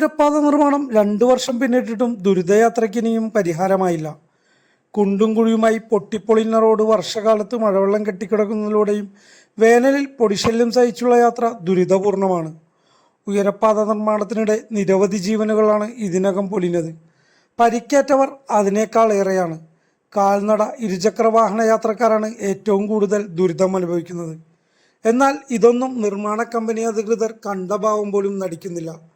ഉയരപ്പാത നിർമ്മാണം രണ്ടു വർഷം പിന്നിട്ടിട്ടും ദുരിതയാത്രയ്ക്കിനിയും പരിഹാരമായില്ല. കുണ്ടും കുഴിയുമായി പൊട്ടിപ്പൊളിഞ്ഞ റോഡ് വർഷകാലത്ത് മഴവെള്ളം കെട്ടിക്കിടക്കുന്നതിലൂടെയും വേനലിൽ പൊടിശല്യം സഹിച്ചുള്ള യാത്ര ദുരിതപൂർണമാണ്. ഉയരപ്പാത നിർമ്മാണത്തിനിടെ നിരവധി ജീവനുകളാണ് ഇതിനകം പൊലിഞ്ഞത്. പരിക്കേറ്റവർ അതിനേക്കാൾ ഏറെയാണ്. കാൽനട ഇരുചക്ര വാഹന യാത്രക്കാരാണ് ഏറ്റവും കൂടുതൽ ദുരിതം അനുഭവിക്കുന്നത്. എന്നാൽ ഇതൊന്നും നിർമ്മാണ കമ്പനി അധികൃതർ കണ്ടഭാവം പോലും നടിക്കുന്നില്ല.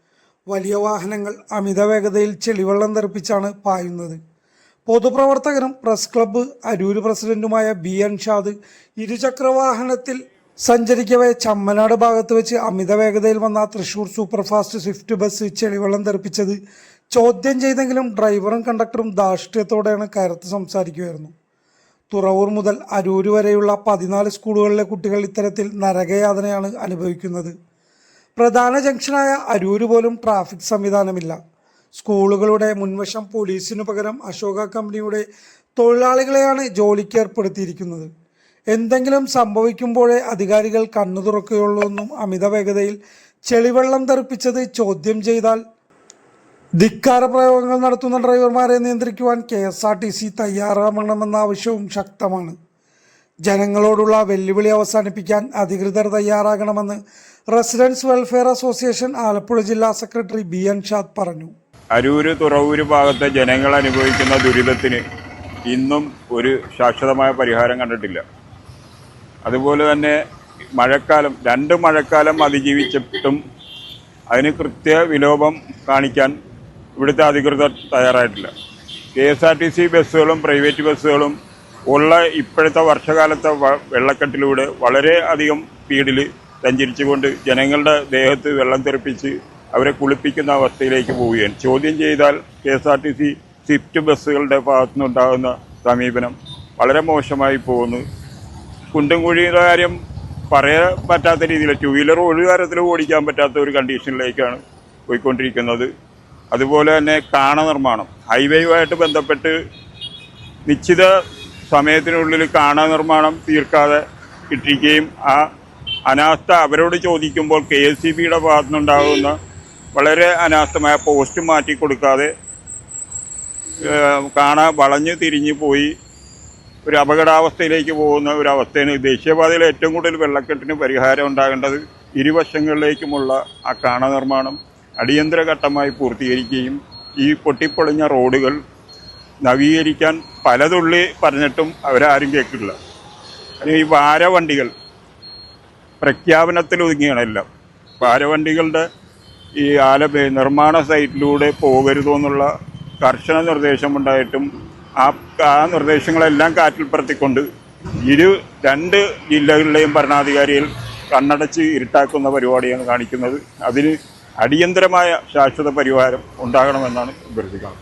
വലിയ വാഹനങ്ങൾ അമിത വേഗതയിൽ ചെളിവെള്ളം തെറിപ്പിച്ചാണ് പായുന്നത്. പൊതുപ്രവർത്തകനും പ്രസ് ക്ലബ്ബ് അരൂര് പ്രസിഡന്റുമായ ബി എൻ ഷാദ് ഇരുചക്ര വാഹനത്തിൽ സഞ്ചരിക്കവേ ചമ്മനാട് ഭാഗത്ത് വെച്ച് അമിത വേഗതയിൽ വന്ന തൃശൂർ സൂപ്പർഫാസ്റ്റ് സ്വിഫ്റ്റ് ബസ് ചെളിവെള്ളം തെറിപ്പിച്ചത് ചോദ്യം ചെയ്തെങ്കിലും ഡ്രൈവറും കണ്ടക്ടറും ധാർഷ്ട്യത്തോടെയാണ് കയർത്ത് സംസാരിക്കുമായിരുന്നു തുറവൂർ മുതൽ അരൂർ വരെയുള്ള പതിനാല് സ്കൂളുകളിലെ കുട്ടികൾ ഇത്തരത്തിൽ നരകയാതനയാണ് അനുഭവിക്കുന്നത്. പ്രധാന ജംഗ്ഷനായ അരൂര് പോലും ട്രാഫിക് സംവിധാനമില്ല. സ്കൂളുകളുടെ മുൻവശം പോലീസിനു പകരം അശോക കമ്പനിയുടെ തൊഴിലാളികളെയാണ് ജോലിക്ക് ഏർപ്പെടുത്തിയിരിക്കുന്നത്. എന്തെങ്കിലും സംഭവിക്കുമ്പോഴേ അധികാരികൾ കണ്ണു തുറക്കുകയുള്ളൂ എന്നും അമിത വേഗതയിൽ ചെളിവെള്ളം തെറിപ്പിച്ചത് ചോദ്യം ചെയ്താൽ ധിക്കാര പ്രയോഗങ്ങൾ നടത്തുന്ന ഡ്രൈവർമാരെ നിയന്ത്രിക്കുവാൻ K S R T C തയ്യാറാവണമെന്ന ആവശ്യവും ശക്തമാണ്. ജനങ്ങളോടുള്ള വെല്ലുവിളി അവസാനിപ്പിക്കാൻ അധികൃതർ തയ്യാറാകണമെന്ന് റെസിഡൻസ് വെൽഫെയർ അസോസിയേഷൻ ആലപ്പുഴ ജില്ലാ സെക്രട്ടറി ബി എൻ ഷാദ് പറഞ്ഞു. അരൂര് തുറവൂര് ഭാഗത്തെ ജനങ്ങൾ അനുഭവിക്കുന്ന ദുരിതത്തിന് ഇന്നും ഒരു ശാശ്വതമായ പരിഹാരം കണ്ടിട്ടില്ല. അതുപോലെ തന്നെ മഴക്കാലം രണ്ട് മഴക്കാലം അതിജീവിച്ചിട്ടും അതിന് കൃത്യ വിലോപം കാണിക്കാൻ ഇവിടുത്തെ അധികൃതർ തയ്യാറായിട്ടില്ല. K S R T C ബസ്സുകളും പ്രൈവറ്റ് ബസ്സുകളും ഉള്ള ഇപ്പോഴത്തെ വർഷകാലത്തെ വെള്ളക്കെട്ടിലൂടെ വളരെ അധികം സ്പീഡിൽ സഞ്ചരിച്ചുകൊണ്ട് ജനങ്ങളുടെ ദേഹത്ത് വെള്ളം തെറിപ്പിച്ച് അവരെ കുളിപ്പിക്കുന്ന അവസ്ഥയിലേക്ക് പോവുകയാണ്. ചോദ്യം ചെയ്താൽ K S R T C swift ബസ്സുകളുടെ ഭാഗത്തുനിന്നുണ്ടാകുന്ന സമീപനം വളരെ മോശമായി പോകുന്നു. കുണ്ടും കുഴിയുടെ കാര്യം പറയാൻ പറ്റാത്ത രീതിയിൽ ടു വീലർ ഒരു കാര്യത്തിൽ ഓടിക്കാൻ പറ്റാത്ത ഒരു കണ്ടീഷനിലേക്കാണ് പോയിക്കൊണ്ടിരിക്കുന്നത്. അതുപോലെ തന്നെ കാണ നിർമ്മാണം. ഹൈവേയുമായിട്ട് ബന്ധപ്പെട്ട് നിശ്ചിത സമയത്തിനുള്ളിൽ കാണാ നിർമ്മാണം തീർക്കാതെ ഇട്ടിരിക്കുകയും ആ അനാസ്ഥ അവരോട് ചോദിക്കുമ്പോൾ കെ എസ് സി ബിയുടെ ഭാഗത്തുനിന്നുണ്ടാകുന്ന വളരെ അനാസ്ഥമായ പോസ്റ്റ് മാറ്റി കൊടുക്കാതെ കാണാ വളഞ്ഞു വളഞ്ഞ് തിരിഞ്ഞ് പോയി ഒരു അപകടാവസ്ഥയിലേക്ക് പോകുന്ന ഒരു അവസ്ഥയാണ് ദേശീയപാതയിൽ ഏറ്റവും കൂടുതൽ വെള്ളക്കെട്ടിന് പരിഹാരം ഉണ്ടാകേണ്ടത് ഇരുവശങ്ങളിലേക്കുമുള്ള ആ കാണ നിർമ്മാണം അടിയന്തര ഘട്ടമായി പൂർത്തീകരിക്കുകയും ഈ പൊട്ടിപ്പൊളിഞ്ഞ റോഡുകൾ നവീകരിക്കാൻ പലതുള്ളി പറഞ്ഞിട്ടും അവരാരും കേൾക്കില്ല അല്ലെങ്കിൽ ഈ വാരവണ്ടികൾ പ്രഖ്യാപനത്തിൽ ഒതുങ്ങിയാണ് എല്ലാം. ഭാരവണ്ടികളുടെ ഈ ആല നിർമ്മാണ സൈറ്റിലൂടെ പോകരുതെന്നുള്ള കർശന നിർദ്ദേശമുണ്ടായിട്ടും ആ ആ നിർദ്ദേശങ്ങളെല്ലാം കാറ്റിൽ പറത്തിക്കൊണ്ട് ഇരു രണ്ട് ജില്ലകളിലെയും ഭരണാധികാരികൾ കണ്ണടച്ച് ഇരുട്ടാക്കുന്ന പരിപാടിയാണ് കാണിക്കുന്നത്. അതിന് അടിയന്തരമായ ശാശ്വത പരിഹാരം ഉണ്ടാകണമെന്നാണ് അഭ്യർത്ഥിക്കുന്നത്.